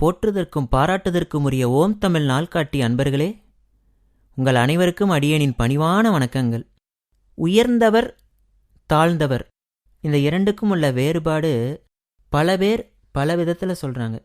போற்றுதற்கும் பாராட்டுதற்கும் உரிய ஓம் தமிழ் நாள்காட்டி அன்பர்களே உங்கள் அனைவருக்கும் அடியேனின் பணிவான வணக்கங்கள். உயர்ந்தவர் தாழ்ந்தவர். இந்த இரண்டுக்கும் உள்ள வேறுபாடு பல பேர் பல விதத்தில் சொல்கிறாங்க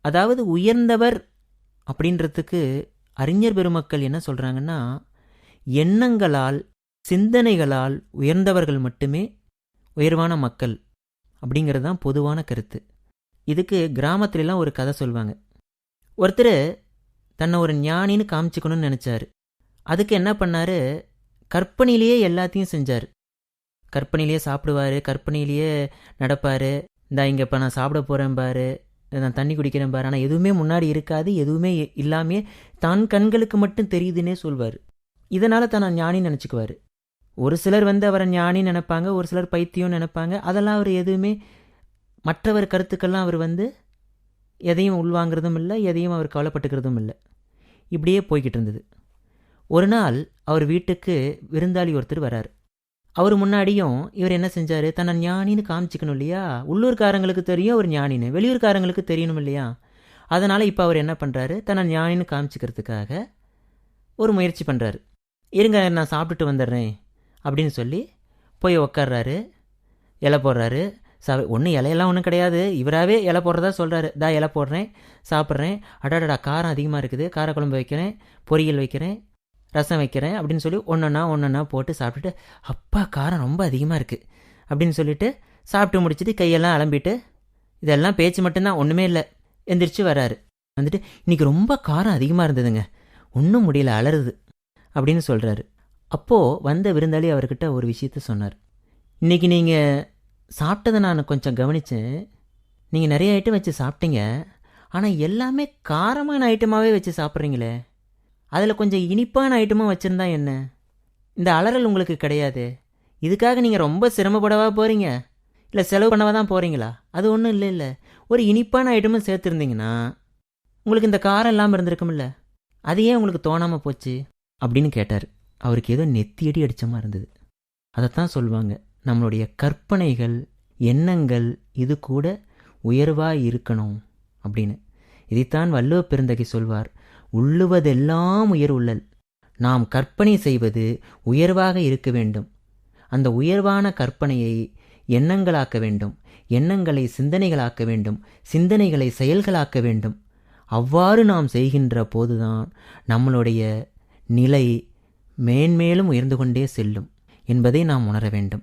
அதாவது உயர்ந்தவர் அப்படின்றதுக்கு அறிஞர் பெருமக்கள் என்ன சொல்கிறாங்கன்னா எண்ணங்களால் சிந்தனைகளால் உயர்ந்தவர்கள் மட்டுமே உயர்வான மக்கள் அப்படிங்கிறது தான் பொதுவான கருத்து. இதுக்கு கிராமத்துலலாம் ஒரு கதை சொல்லுவாங்க ஒருத்தர் தன்னை ஒரு ஞானின்னு காமிச்சிக்கணும்னு நினச்சாரு. அதுக்கு என்ன பண்ணாரு? கற்பனையிலேயே எல்லாத்தையும் செஞ்சார். கற்பனையிலேயே சாப்பிடுவார் கற்பனையிலேயே நடப்பார். இந்த இங்கே இப்போ நான் சாப்பிட போகிறேன் பாரு. நான் தண்ணி குடிக்கிறேன் பாரு. ஆனால் எதுவுமே முன்னாடி இருக்காது எதுவுமே இல்லாமே தான் கண்களுக்கு மட்டும் தெரியுதுன்னே சொல்வார். இதனால் தான் நான் ஞானின்னு நினச்சிக்குவார். ஒரு சிலர் வந்து அவரை ஞானின்னு நினைப்பாங்க ஒரு சிலர் பைத்தியம் நினைப்பாங்க. அதெல்லாம் அவர் எதுவுமே மற்றவர் கருத்துக்கள்லாம் அவர் வந்து எதையும் உள்வாங்கிறதும் இல்லை எதையும் அவர் கவலைப்பட்டுக்கிறதும் இல்லை. இப்படியே போய்கிட்டு இருந்தது. ஒரு நாள் அவர் வீட்டுக்கு விருந்தாளி ஒருத்தர் வரார். அவர் முன்னாடியும் இவர் என்ன செஞ்சார்? தன்னை ஞானின்னு காமிச்சிக்கணும் இல்லையா? உள்ளூர்காரங்களுக்கு தெரியும் அவர் ஞானின்னு. வெளியூர்காரங்களுக்கு தெரியணும் இல்லையா? அதனால் இப்போ அவர் என்ன பண்ணுறாரு தன்னை ஞானின்னு காமிச்சிக்கிறதுக்காக ஒரு முயற்சி பண்ணுறாரு இருங்க நான் சாப்பிட்டுட்டு வந்துடுறேன் அப்படின்னு சொல்லி போய் உக்காடுறாரு இலை போடுறாரு. சா ஒன்றும் இலையெல்லாம் ஒன்றும் கிடையாது. இவராகவே இலை போடுறதா சொல்கிறாரு தா இலை போடுறேன் சாப்பிட்றேன். அடாடா காரம் அதிகமாக இருக்குது. காரக்குழம்பு வைக்கிறேன் பொரியல் வைக்கிறேன் ரசம் வைக்கிறேன் அப்படின்னு சொல்லி ஒன்றொன்னா ஒன்றொன்னா போட்டு சாப்பிட்டுட்டு அப்பா காரம் ரொம்ப அதிகமாக இருக்குது அப்படின்னு சொல்லிட்டு சாப்பிட்டு முடிச்சுட்டு கையெல்லாம் அலம்பிட்டு இதெல்லாம் பேச்சு மட்டும்தான் ஒன்றுமே இல்லை. எந்திரிச்சு வராரு வந்துட்டு இன்றைக்கி ரொம்ப காரம் அதிகமாக இருந்ததுங்க. ஒன்றும் முடியல அலறுது அப்படின்னு சொல்கிறாரு அப்போது வந்த விருந்தாளி அவர்கிட்ட ஒரு விஷயத்த சொன்னார். இன்றைக்கி நீங்கள் சாப்பிட்டதை நான் கொஞ்சம் கவனித்தேன் நீங்கள் நிறைய ஐட்டம் வச்சு சாப்பிட்டீங்க. ஆனால் எல்லாமே காரமான ஐட்டமாகவே வச்சு சாப்பிட்றீங்களே. அதில் கொஞ்சம் இனிப்பான ஐட்டமும் வச்சுருந்தா என்ன? இந்த அலறல் உங்களுக்கு கிடையாது. இதுக்காக நீங்கள் ரொம்ப சிரமப்படவா போகிறீங்க இல்லை செலவு பண்ணவா தான் போகிறீங்களா அது ஒன்றும் இல்லை இல்லை. ஒரு இனிப்பான ஐட்டமும் சேர்த்துருந்தீங்கன்னா உங்களுக்கு இந்த காரம் இல்லாமல் இருந்திருக்கும்ல அது ஏன் உங்களுக்கு தோணாமல் போச்சு? அப்படின்னு கேட்டார். அவருக்கு ஏதோ நெத்தியடி அடித்த மாதிரி இருந்தது. அதைத்தான் சொல்லுவாங்க. நம்மளுடைய கற்பனைகள் எண்ணங்கள் இது கூட உயர்வாக இருக்கணும் அப்படின்னு. இதைத்தான் வள்ளுவ பெருந்தகை சொல்வார் உள்ளுவதெல்லாம் உயர் உள்ளல் நாம் கற்பனை செய்வது உயர்வாக இருக்க வேண்டும். அந்த உயர்வான கற்பனையை எண்ணங்களாக்க வேண்டும் எண்ணங்களை சிந்தனைகளாக்க வேண்டும் சிந்தனைகளை செயல்களாக்க வேண்டும். அவ்வாறு நாம் செய்கின்ற போதுதான் நம்மளுடைய நிலை மேன்மேலும் உயர்ந்து கொண்டே செல்லும் என்பதை நாம் உணர வேண்டும்.